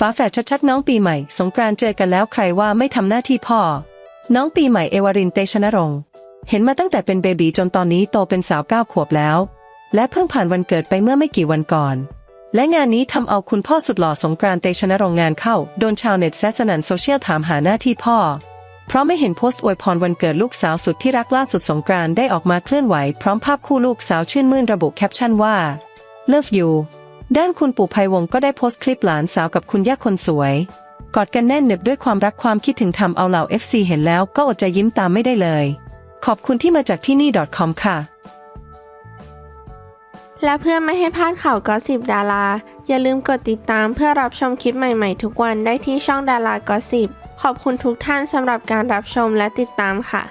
ฝาแฝดชัดๆ น้องปีใหม่ สงกรานต์เจอกันแล้วใครว่าไม่ทำหน้าที่พ่อ น้องปีใหม่เอวารินเตชนรงค์เห็นมาตั้งแต่เป็นเบบีจนตอนนี้โตเป็นสาวเก้าขวบแล้ว และเพิ่งผ่านวันเกิดไปเมื่อไม่กี่วันก่อน และงานนี้ทำเอาคุณพ่อสุดหล่อสงกรานต์เตชนรงค์งานเข้า โดนชาวเน็ตแซสนันโซเชียลถามหาหน้าที่พ่อ เพราะไม่เห็นโพสต์อวยพรวันเกิดลูกสาวสุดที่รักล่าสุดสงกรานได้ออกมาเคลื่อนไหว พร้อมภาพคู่ลูกสาวชื่นมื่นระบุแคปชั่นว่า Love you ด้านคุณปู่ภัยวงก็ได้โพสต์คลิปหลานสาวกับคุณย่าคนสวย กอดกันแน่นหนึบด้วยความรักความคิดถึงทำเอาเหล่า FC เห็นแล้วก็อดใจยิ้มตามไม่ได้เลย ขอบคุณที่มาจากที่นี่ .com ค่ะ และเพื่อไม่ให้พลาดข่าวกอสิบดารา อย่าลืมกดติดตามเพื่อรับชมคลิปใหม่ๆ ทุกวันได้ที่ช่องดารากอสิบขอบคุณทุกท่านสำหรับการรับชมและติดตามค่ะ